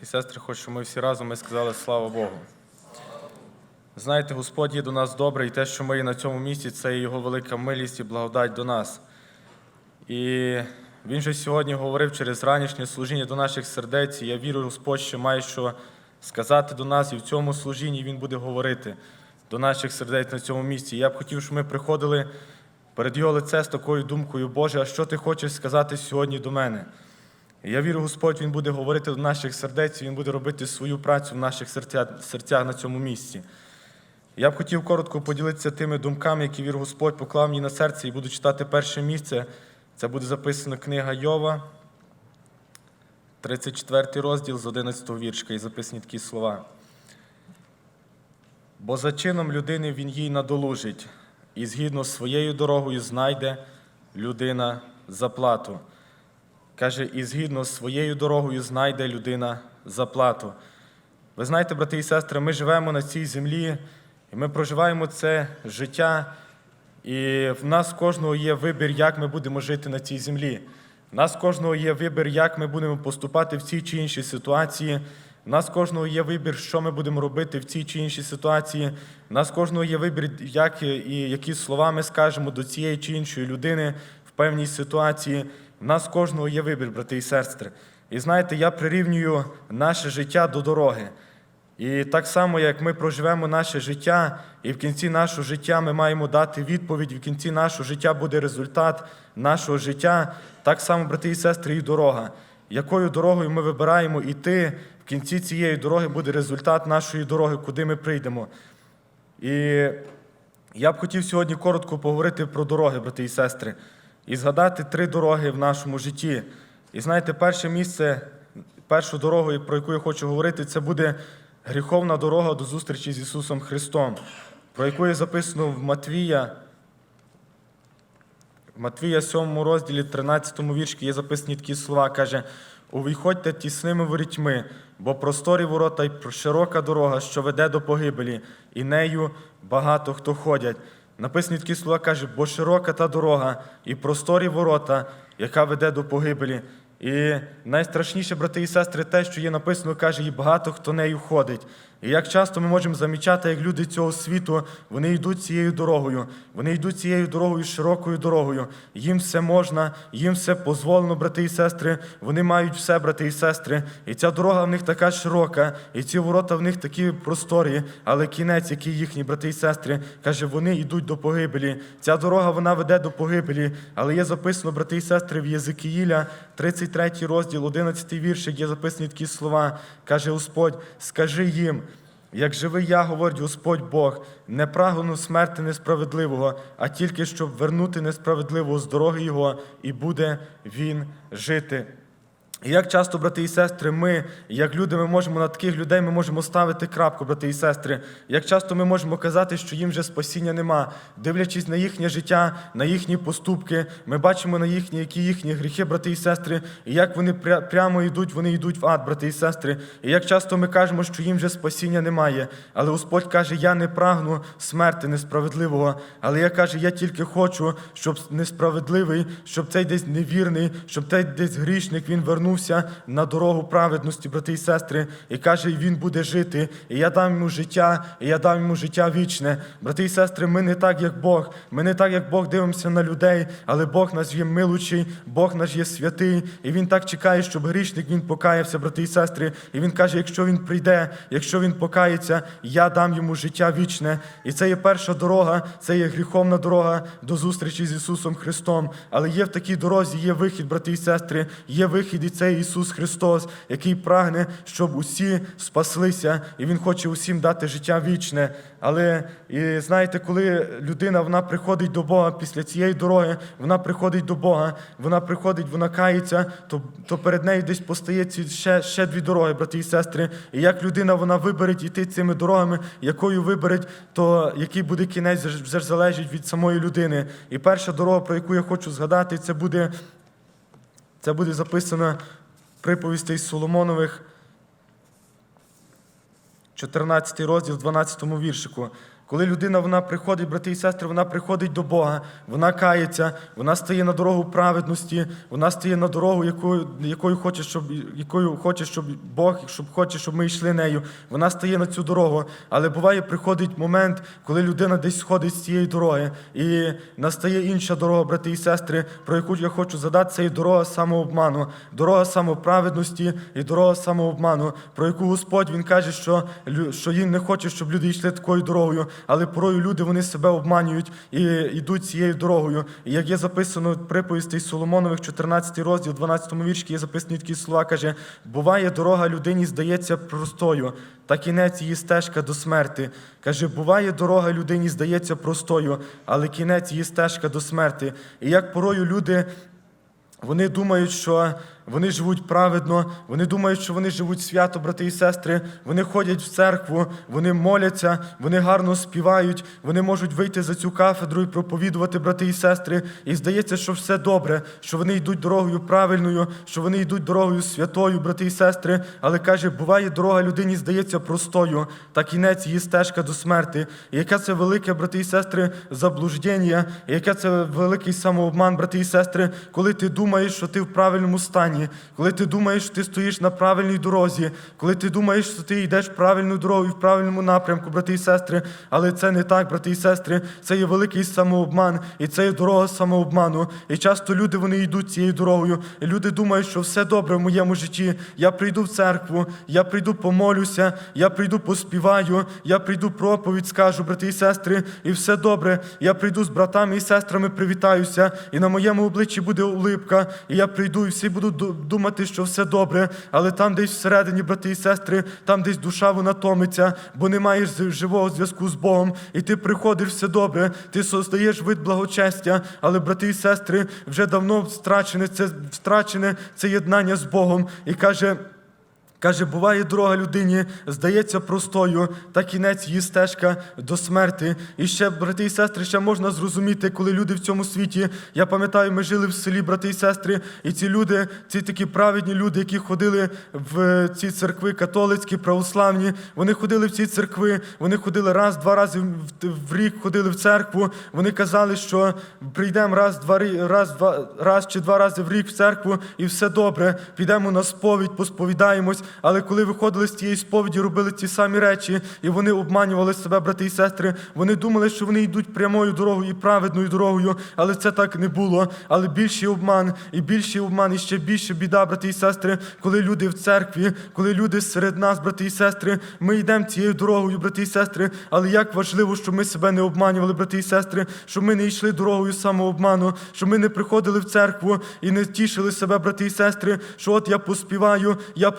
Ти, сестри, хочу, щоб ми всі разом ми сказали слава Богу. Знаєте, Господь є до нас добрий, і те, що ми є на цьому місці, це Його велика милість і благодать до нас. І Він же сьогодні говорив через ранішнє служіння до наших сердець. І я вірю, Господь, що має що сказати до нас, і в цьому служінні Він буде говорити до наших сердець на цьому місці. Я б хотів, щоб ми приходили перед Його лице з такою думкою, Боже, а що ти хочеш сказати сьогодні до мене? Я вірю, Господь, Він буде говорити до наших сердець, Він буде робити свою працю в наших серцях на цьому місці. Я б хотів коротко поділитися тими думками, які вір Господь поклав мені на серце, і буду читати перше місце. Це буде записана книга Йова, 34 розділ з 11 віршка, і записані такі слова. Бо за чином людини він їй надолужить, і згідно з своєю дорогою знайде людина заплату. Каже, і згідно з своєю дорогою знайде людина заплату. Ви знаєте, брати і сестри, ми живемо на цій землі, і ми проживаємо це життя, і в нас кожного є вибір, як ми будемо жити на цій землі. В нас кожного є вибір, як ми будемо поступати в цій чи іншій ситуації. У нас кожного є вибір, що ми будемо робити в цій чи іншій ситуації. У нас кожного є вибір, як і які слова ми скажемо до цієї чи іншої людини в певній ситуації. У нас кожного є вибір, брати і сестри. І знаєте, я прирівнюю наше життя до дороги. І так само, як ми проживемо наше життя, і в кінці нашого життя ми маємо дати відповідь, в кінці нашого життя буде результат нашого життя, так само, брати і сестри, і дорога. Якою дорогою ми вибираємо йти, в кінці цієї дороги буде результат нашої дороги, куди ми прийдемо. І я б хотів сьогодні коротко поговорити про дороги, брати і сестри, і згадати три дороги в нашому житті. І знаєте, перше місце, першу дорогу, про яку я хочу говорити, це буде гріховна дорога до зустрічі з Ісусом Христом, про яку є записано в Матвія. В Матвія 7 розділі, 13 вірші є записані такі слова, каже: Увійходьте тісними ворітьми, бо просторі ворота й широка дорога, що веде до погибелі, і нею багато хто ходять. Написані такі слова каже, бо широка та дорога, і просторі ворота, яка веде до погибелі. І найстрашніше, брати і сестри, те, що є написано, каже, і багато хто нею ходить. І як часто ми можемо замічати, як люди цього світу, вони йдуть цією дорогою, вони йдуть цією дорогою, широкою дорогою. Їм все можна, їм все дозволено, брати і сестри. Вони мають все, брати і сестри. І ця дорога в них така широка, і ці ворота в них такі просторі, але кінець, який їхні брати і сестри, каже, вони йдуть до погибелі. Ця дорога вона веде до погибелі. Але є записано, брати і сестри, в Єзикіїля, 33 розділ, 11 віршик, є записані такі слова. Каже Господь, скажи їм. Як живий я, говорить Господь Бог, не прагну смерти несправедливого, а тільки щоб вернути несправедливого з дороги Його, і буде він жити. І як часто, брати і сестри, ми, як люди, ми можемо на таких людей ми можемо ставити крапку, брати і сестри. Як часто ми можемо казати, що їм вже спасіння нема, дивлячись на їхнє життя, на їхні поступки, ми бачимо на їхні, які їхні гріхи, брати і сестри, і як вони пря- прямо йдуть, вони йдуть в ад, брати і сестри. І як часто ми кажемо, що їм вже спасіння немає. Але Господь каже: Я не прагну смерти несправедливого. Але я каже, я тільки хочу, щоб несправедливий, щоб цей десь невірний, щоб цей десь грішник він вернувся на дорогу праведності, брати і сестри, і каже, і він буде жити. І я дам йому життя, і я дам йому життя вічне. Брати і сестри, ми не так, як Бог. Ми не так, як Бог дивимося на людей, але Бог наш є милучий, Бог наш є святий, і Він так чекає, щоб грішник він покаявся, брати і сестри. І він каже: якщо він прийде, якщо він покається, я дам йому життя вічне. І це є перша дорога, це є гріховна дорога до зустрічі з Ісусом Христом. Але є в такій дорозі, є вихід, брати і сестри, є вихід, і це Ісус Христос, який прагне, щоб усі спаслися, і Він хоче усім дати життя вічне. Але і знаєте, коли людина вона приходить до Бога після цієї дороги, вона приходить до Бога, вона приходить, вона кається, то, то перед нею десь постає ці ще, ще дві дороги, брати і сестри. І як людина вона вибере йти цими дорогами, якою вибере, то який буде кінець, вже залежить від самої людини. І перша дорога, про яку я хочу згадати, це буде, це буде записано в приповістей Соломонових, 14 розділ, 12 віршику. Коли людина вона приходить, брати і сестри, вона приходить до Бога, вона кається, вона стає на дорогу праведності, вона стає на дорогу, якою, якою хоче, щоб якою хоче, щоб Бог, щоб хоче, щоб ми йшли нею. Вона стає на цю дорогу. Але буває, приходить момент, коли людина десь сходить з цієї дороги, і настає інша дорога, брати і сестри, про яку я хочу задати, це є дорога самообману, дорога самоправедності і дорога самообману, про яку Господь Він каже, що, що Він не хоче, щоб люди йшли такою дорогою, але порою люди вони себе обманюють і йдуть цією дорогою. І як є записано в приповістей Соломонових, 14 розділ, 12 вірші, є записані такі слова, каже: буває дорога людині здається простою, та кінець її стежка до смерти. Каже, буває дорога людині здається простою, але кінець її стежка до смерти. І як порою люди вони думають, що вони живуть праведно, вони думають, що вони живуть свято, брати і сестри. Вони ходять в церкву, вони моляться, вони гарно співають, вони можуть вийти за цю кафедру і проповідувати, брати і сестри. І здається, що все добре, що вони йдуть дорогою правильною, що вони йдуть дорогою святою, брати і сестри. Але каже, буває дорога людині здається простою, та кінець її стежка до смерти. І яке це велике, брати і сестри, заблуждення, яке це великий самообман, брати і сестри, коли ти думаєш, що ти в правильному стані, коли ти думаєш, що ти стоїш на правильній дорозі, коли ти думаєш, що ти йдеш правильною дорогою в правильному напрямку, брати і сестри, але це не так, брати і сестри, це є великий самообман, і це є дорога самообману. І часто люди вони йдуть цією дорогою, і люди думають, що все добре в моєму житті. Я прийду в церкву, я прийду помолюся, я прийду поспіваю, я прийду проповідь скажу, брати і сестри, і все добре. Я прийду з братами і сестрами, привітаюся, і на моєму обличчі буде улипка, і я прийду, і всі будуть ду- думати, що все добре, але там десь всередині, брати і сестри, там десь душа вона томиться, бо не маєш живого зв'язку з Богом, і ти приходиш все добре, ти создаєш вид благочестя, але брати і сестри вже давно втрачене це втрачене це єднання з Богом, і каже. Каже, буває дорога людині, здається простою, та кінець її стежка до смерти. І ще, брати і сестри, ще можна зрозуміти, коли люди в цьому світі. Я пам'ятаю, ми жили в селі, брати і сестри, і ці люди, ці такі праведні люди, які ходили в ці церкви католицькі, православні, вони ходили в ці церкви, вони ходили раз, два рази в, рік ходили в церкву. Вони казали, що прийдемо раз, два, раз, два, раз чи два рази в рік в церкву, і все добре. Підемо на сповідь, посповідаємось. Але коли виходили з тієї сповіді, робили ті самі речі, і вони обманювали себе, брати і сестри. Вони думали, що вони йдуть прямою дорогою і праведною дорогою, але це так не було. Але більший обман, і більший обман, і ще більше біда, брати і сестри, коли люди в церкві, коли люди серед нас, брати і сестри, ми йдемо цією дорогою, брати і сестри. Але як важливо, щоб ми себе не обманювали, брати і сестри, щоб ми не йшли дорогою самообману, щоб ми не приходили в церкву і не тішили себе, брати і сестри, що от я поспіваю, я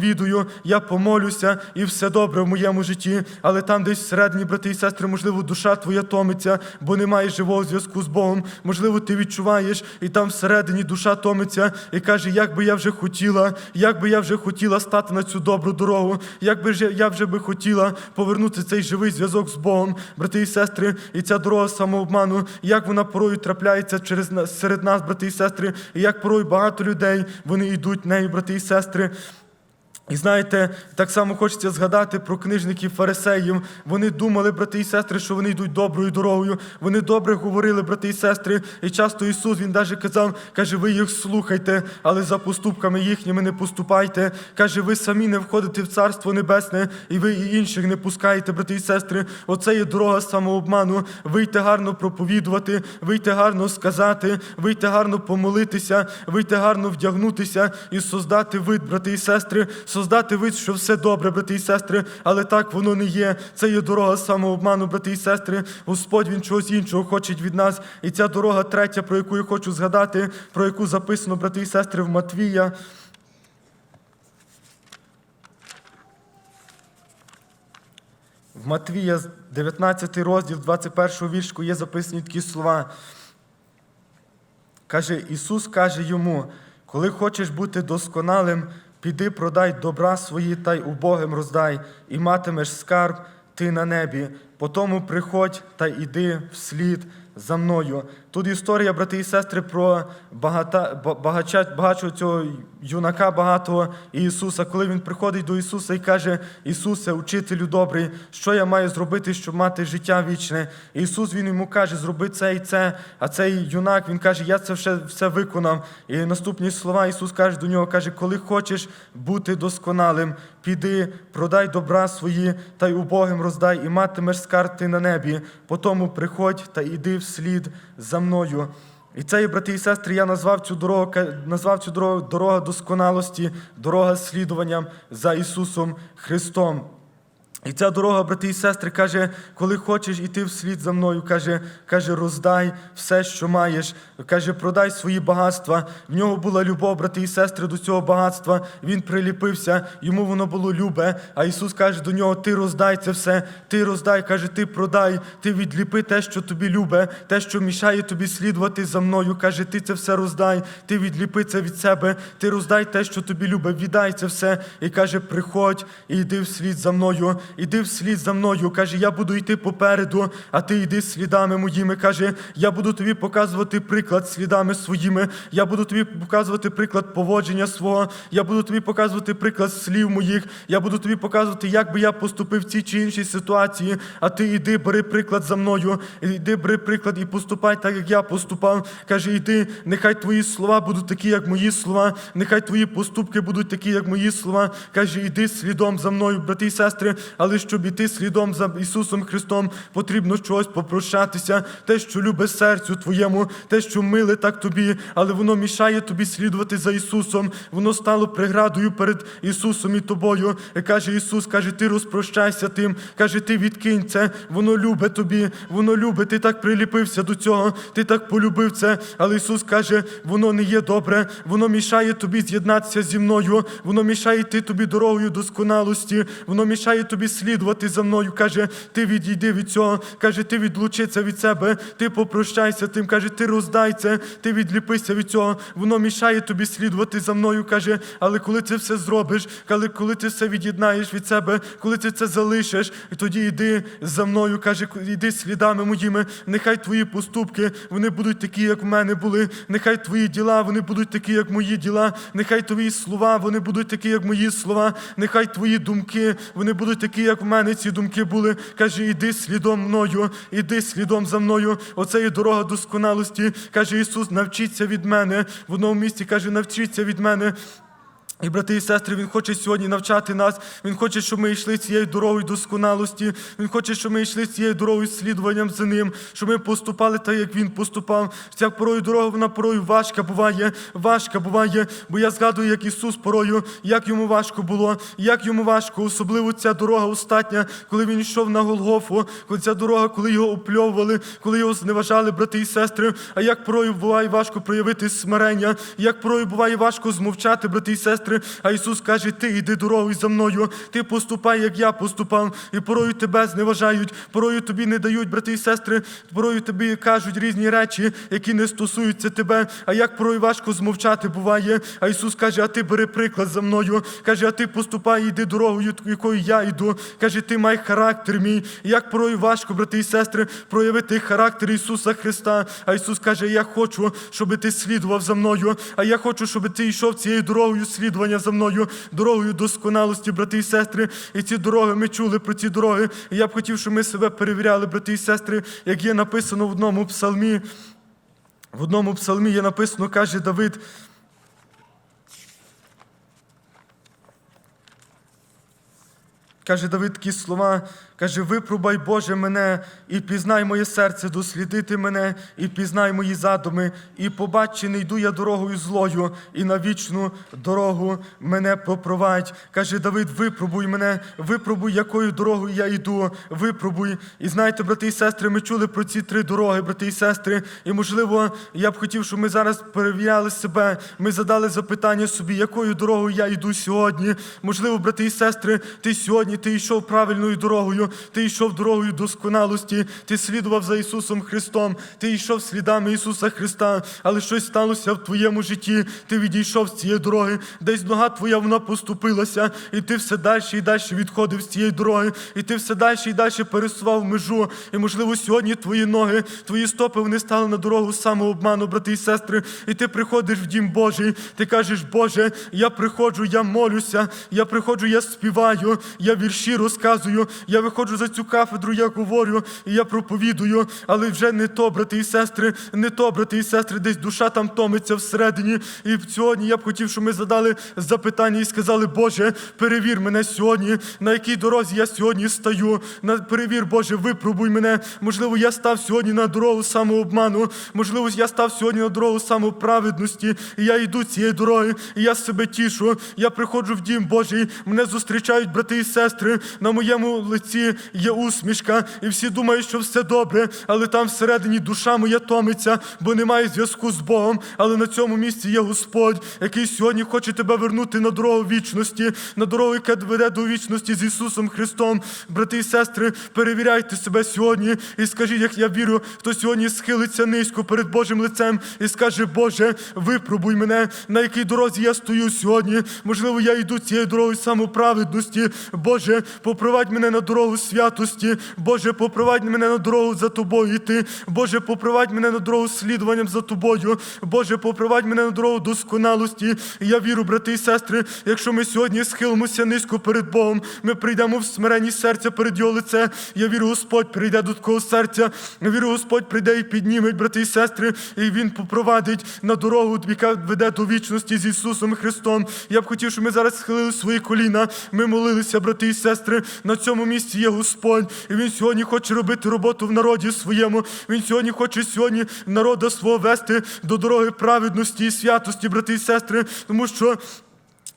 пропроповідую, я помолюся, і все добре в моєму житті. Але там десь всередині, брати і сестри, можливо, душа твоя томиться, бо немає живого зв'язку з Богом. Можливо, ти відчуваєш, і там всередині душа томиться і каже, як би я вже хотіла, як би я вже хотіла стати на цю добру дорогу, як би я вже би хотіла повернути цей живий зв'язок з Богом, брати і сестри, і ця дорога самообману, як вона порою трапляється через серед нас, брати і сестри, і як порою багато людей вони йдуть нею, брати і сестри. І знаєте, так само хочеться згадати про книжників фарисеїв. Вони думали, брати і сестри, що вони йдуть доброю дорогою. Вони добре говорили, брати і сестри. І часто Ісус Він навіть казав, каже, ви їх слухайте, але за поступками їхніми не поступайте. Каже, ви самі не входите в Царство Небесне, і ви і інших не пускаєте, брати і сестри. Оце є дорога самообману. Вийти гарно проповідувати, вийти гарно сказати, вийти гарно помолитися, вийти гарно вдягнутися і создати вид, брати і сестри, создати вид, що все добре, брати і сестри, але так воно не є. Це є дорога самообману, брати і сестри. Господь він чогось іншого хоче від нас. І ця дорога третя, про яку я хочу згадати, про яку записано, брати і сестри, в Матвія. В Матвія, 19 розділ, 21 віршку є записані такі слова. Каже, Ісус каже йому, коли хочеш бути досконалим, піди продай добра свої та й убогим роздай, і матимеш скарб ти на небі. Потому приходь та йди вслід за мною. Тут історія, брати і сестри, про багата, багача, цього юнака багатого Ісуса, коли він приходить до Ісуса і каже: Ісусе, учителю добрий, що я маю зробити, щоб мати життя вічне? І Ісус він йому каже, зроби це і це. А цей юнак він каже, я це все, все виконав. І наступні слова Ісус каже до нього, каже, коли хочеш бути досконалим, піди, продай добра свої та й убогим роздай, і матимеш скарб ти на небі. Потому приходь та йди вслід за мною. І це, брати і сестри, я назвав цю дорогу, назвав цю дорогу дорога досконалості, дорога слідуванням за Ісусом Христом. І ця дорога, брати і сестри, каже, коли хочеш іти вслід за мною, каже, каже, роздай все, що маєш, каже, продай свої багатства. В нього була любов, брати і сестри, до цього багатства. Він приліпився, йому воно було любе. А Ісус каже до нього: Ти роздай це все, ти роздай, каже, ти продай, ти відліпи те, що тобі любе, те, що мішає тобі слідувати за мною. Каже, ти це все роздай, ти відліпи це від себе, ти роздай те, що тобі любе, віддай це все. І каже, приходь і йди вслід за мною, іди вслід за мною. Каже, я буду йти попереду, а ти йди слідами моїми. Каже, я буду тобі показувати приклад слідами своїми. Я буду тобі показувати приклад поводження свого. Я буду тобі показувати приклад слів моїх. Я буду тобі показувати, як би я поступив в цій чи іншій ситуації. А ти йди, бери приклад за мною. Іди, бери приклад і поступай так, як я поступав. Каже, йди, нехай твої слова будуть такі, як мої слова. Нехай твої поступки будуть такі, як мої слова. Каже, йди слідом за мною, брати і сестри. Але щоб іти слідом за Ісусом Христом, потрібно чогось попрощатися. Те, що любить серцю твоєму, те, що миле так тобі, але воно мішає тобі слідувати за Ісусом. Воно стало преградою перед Ісусом і тобою. Каже Ісус, каже, ти розпрощайся тим. Каже, ти відкинь це, воно любить тобі, воно любить, ти так приліпився до цього, ти так полюбив це. Але Ісус каже, воно не є добре, воно мішає тобі з'єднатися зі мною, воно мішає йти тобі дорогою досконалості, воно мішає тобі слідувати за мною. Каже, ти відійди від цього, каже, ти відлучися від себе, ти попрощайся тим, каже, ти роздай це, ти відліпися від цього, воно мішає тобі слідувати за мною. Каже, але коли ти все зробиш, коли, коли ти все від'єднаєш від себе, коли ти це залишиш, тоді йди за мною, каже, йди слідами моїми. Нехай твої поступки вони будуть такі, як в мене були. Нехай твої діла вони будуть такі, як мої діла. Нехай твої слова вони будуть такі, як мої слова. Нехай твої думки вони будуть такі, як в мене ці думки були. Каже, іди слідом мною, іди слідом за мною. Оце є дорога досконалості. Каже Ісус, навчіться від мене. В одному місці каже, навчіться від мене. І, брати і сестри, Він хоче сьогодні навчати нас. Він хоче, щоб ми йшли цією дорогою досконалості. Він хоче, щоб ми йшли цією дорогою слідуванням за ним, щоб ми поступали так, як він поступав. Ця порою дорога, вона порою важка буває, важка буває. Бо я згадую, як Ісус порою, як йому важко було, як йому важко, особливо ця дорога остатня, коли він йшов на Голгофу, коли ця дорога, коли його опльовували, коли його зневажали брати і сестри. А як порою буває важко проявити смирення, як порою буває важко змовчати, брати і сестри. А Ісус каже: Ти йди дорогою за мною, ти поступай, як я поступав, і порою тебе зневажають, порою тобі не дають, брати і сестри, порою тобі кажуть різні речі, які не стосуються тебе. А як порою важко змовчати буває. А Ісус каже: А ти бери приклад за мною. Каже, а ти поступай, йди дорогою, якою я йду. Каже, ти май характер мій. Як порою важко, брати і сестри, проявити характер Ісуса Христа. А Ісус каже: Я хочу, щоб ти слідував за мною. А я хочу, щоб ти йшов цією дорогою слідування за мною, дорогою досконалості, брати і сестри. І ці дороги ми чули про ці дороги. І я б хотів, щоб ми себе перевіряли, брати і сестри, як є написано в одному псалмі. В одному псалмі є написано, каже Давид. Каже Давид такі слова, каже, випробай, Боже, мене, і пізнай моє серце, дослідити мене, і пізнай мої задуми, і побач, чи не йду я дорогою злою, і на вічну дорогу мене попровадь. Каже Давид, випробуй мене, випробуй, якою дорогою я йду, випробуй. І знаєте, брати і сестри, ми чули про ці три дороги, брати і сестри. І можливо, я б хотів, щоб ми зараз перевіряли себе. Ми задали запитання собі, якою дорогою я йду сьогодні. Можливо, брати і сестри, ти сьогодні ти йшов правильною дорогою, ти йшов дорогою досконалості, ти слідував за Ісусом Христом, ти йшов слідами Ісуса Христа, але щось сталося в твоєму житті. Ти відійшов з цієї дороги, десь нога твоя вона поступилася, і ти все далі і далі відходив з цієї дороги, і ти все далі і далі пересував межу. І можливо, сьогодні твої ноги, твої стопи вони стали на дорогу самообману, брати і сестри. І ти приходиш в дім Божий, ти кажеш, Боже, я приходжу, я молюся, я приходжу, я співаю, я вірші розказую, я виходжу за цю кафедру, я говорю, я проповідую, але вже не то, брати і сестри, не то, брати і сестри, десь душа там томиться всередині. І сьогодні я б хотів, щоб ми задали запитання і сказали, Боже, перевір мене сьогодні, на якій дорозі я сьогодні стою. На перевір, Боже, випробуй мене. Можливо, я став сьогодні на дорогу самообману. Можливо, я став сьогодні на дорогу самоправедності. І я йду цією дорогою, і я себе тішу. Я приходжу в дім Божий. Мене зустрічають брати і сестри. На моєму лиці є усмішка, і всі думають, що все добре, але там всередині душа моя томиться, бо немає зв'язку з Богом. Але на цьому місці є Господь, який сьогодні хоче тебе вернути на дорогу вічності, на дорогу, яка веде до вічності з Ісусом Христом. Брати і сестри, перевіряйте себе сьогодні і скажіть, як я вірю, хто сьогодні схилиться низько перед Божим лицем і скаже, Боже, випробуй мене, на якій дорозі я стою сьогодні. Можливо, я йду цією дорогою самоправедності. Боже, попровадь мене на дорогу святості. Боже, попровадь мене на дорогу за тобою йти. Боже, попровадь мене на дорогу слідуванням за тобою. Боже, попровадь мене на дорогу досконалості. Я вірю, брати і сестри, якщо ми сьогодні схилимося низько перед Богом, ми прийдемо в смиренні серця перед Його лице. Я вірю, Господь прийде до такого серця. Я вірю, Господь прийде і підніме, брати і сестри, і Він попровадить на дорогу, яка веде до вічності з Ісусом Христом. Я б хотів, щоб ми зараз схилили свої коліна. Ми молилися, брати і сестри. На цьому місці є Господь. І Він сьогодні хоче робити роботу в народі своєму. Він сьогодні хоче сьогодні народа свого вести до дороги праведності і святості, брати і сестри, тому що.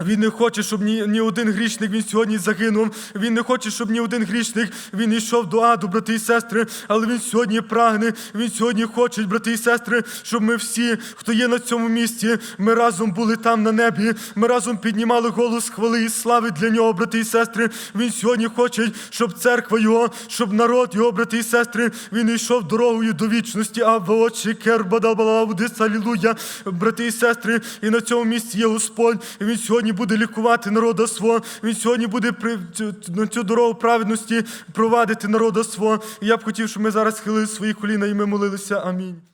Він не хоче, щоб ні, ні один грішник він сьогодні загинув. Він не хоче, щоб ні один грішник він йшов до аду, брати і сестри. Але він сьогодні прагне. Він сьогодні хоче, брати і сестри, щоб ми всі, хто є на цьому місці, ми разом були там на небі. Ми разом піднімали голос хвали і слави для нього, брати і сестри. Він сьогодні хоче, щоб церква його, щоб народ його, брати і сестри, він йшов дорогою до вічності. А очі кербадабалаудис, алілуя, брати і сестри. І на цьому місці є Господь. І він сьогодні буде лікувати народа свого. Він сьогодні буде при на цю дорогу праведності провадити народа свого. І я б хотів, щоб ми зараз схилили свої коліна і ми молилися. Амінь.